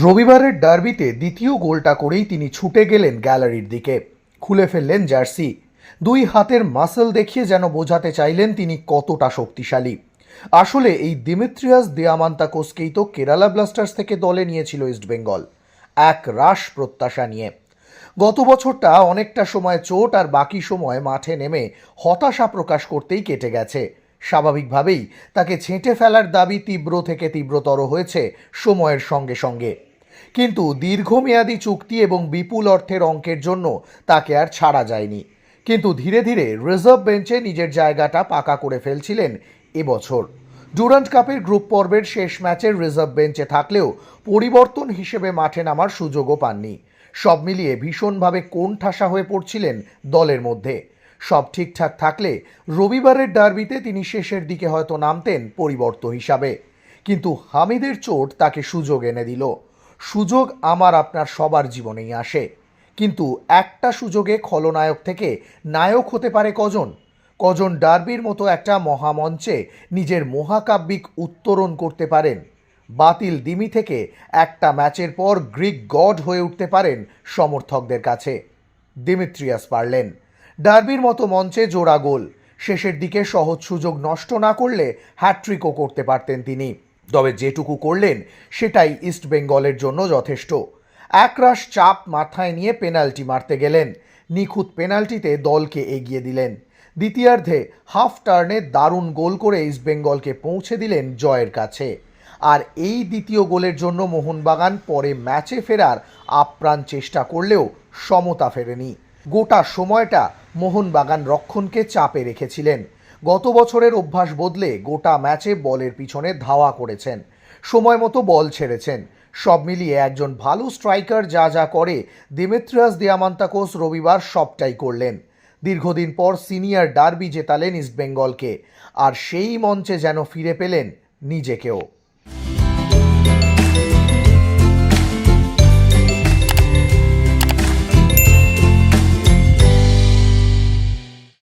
রবিবারের ডার্বিতে দ্বিতীয় গোলটা করেই তিনি ছুটে গেলেন গ্যালারির দিকে। খুলে ফেললেন জার্সি। দুই হাতের মাসেল দেখিয়ে যেন বোঝাতে চাইলেন তিনি কতটা শক্তিশালী। আসলে এই দিমিত্রিয়াস দিয়ামান্তাকোসকেই তো কেরালা ব্লাস্টার্স থেকে দলে নিয়েছিল ইস্টবেঙ্গল এক রাশ প্রত্যাশা নিয়ে। গত বছরটা অনেকটা সময় চোট আর বাকি সময় মাঠে নেমে হতাশা প্রকাশ করতেই কেটে গেছে। স্বাভাবিকভাবেই তাকে ছেঁটে ফেলার দাবি তীব্র থেকে তীব্রতর হয়েছে সময়ের সঙ্গে সঙ্গে। কিন্তু দীর্ঘমেয়াদী চুক্তি এবং বিপুল অর্থের অঙ্কের জন্য তাকে আর ছাড়া যায়নি। কিন্তু ধীরে ধীরে রিজার্ভ বেঞ্চে নিজের জায়গাটা পাকা করে ফেলছিলেন এবছর। ডুরান্ট কাপের গ্রুপ পর্বের শেষ ম্যাচের রিজার্ভ বেঞ্চে থাকলেও পরিবর্তন হিসেবে মাঠে নামার সুযোগও পাননি। সব মিলিয়ে ভীষণভাবে কোণঠাসা হয়ে পড়ছিলেন দলের মধ্যে। সব ঠিকঠাক থাকলে রবিবারের ডার্বিতে তিনি শেষের দিকে হয়তো নামতেন পরিবর্ত হিসাবে। কিন্তু হামিদের চোট তাকে সুযোগ এনে দিল। সুযোগ আমার আপনার সবার জীবনেই আসে। কিন্তু একটা সুযোগে খলনায়ক থেকে নায়ক হতে পারে কজন? কজন ডার্বির মতো একটা মহামঞ্চে নিজের মহাকাব্যিক উত্তরণ করতে পারেন? বাতিল দিমি থেকে একটা ম্যাচের পর গ্রিক গড হয়ে উঠতে পারেন সমর্থকদের কাছে। দিমিত্রিয়াস পারলেন। ডার্বির মতো মঞ্চে জোড়া গোল। শেষের দিকে সহজ সুযোগ নষ্ট না করলে হ্যাট্রিকও করতে পারতেন তিনি। তবে যেটুকু করলেন, সেটাই ইস্ট বেঙ্গলের জন্য যথেষ্ট। একরাশ চাপ মাথায় নিয়ে পেনাল্টি মারতে গেলেন। নিখুঁত পেনাল্টিতে দলকে এগিয়ে দিলেন। দ্বিতীয়ার্ধে হাফ টার্নে দারুণ গোল করে ইস্টবেঙ্গলকে পৌঁছে দিলেন জয়ের কাছে। আর এই দ্বিতীয় গোলের জন্য মোহনবাগান পরে ম্যাচে ফেরার আপ্রাণ চেষ্টা করলেও সমতা ফেরেনি। গোটা সময়টা মোহনবাগান রক্ষণকে চাপে রেখেছিলেন। গত বছরের অভ্যাস বদলে গোটা ম্যাচে বলের পিছনে ধাওয়া করেছেন। সময় মতো বল ছেড়েছেন। সব মিলিয়ে একজন ভালো স্ট্রাইকার যা যা করে দিমেত্রিয়াস দিয়ামান্তাকোস রবিবার সবটাই করলেন। দীর্ঘদিন পর সিনিয়র ডার্বি জেতালেন ইস্টবেঙ্গলকে। আর সেই মঞ্চে যেন ফিরে পেলেন নিজেকেও।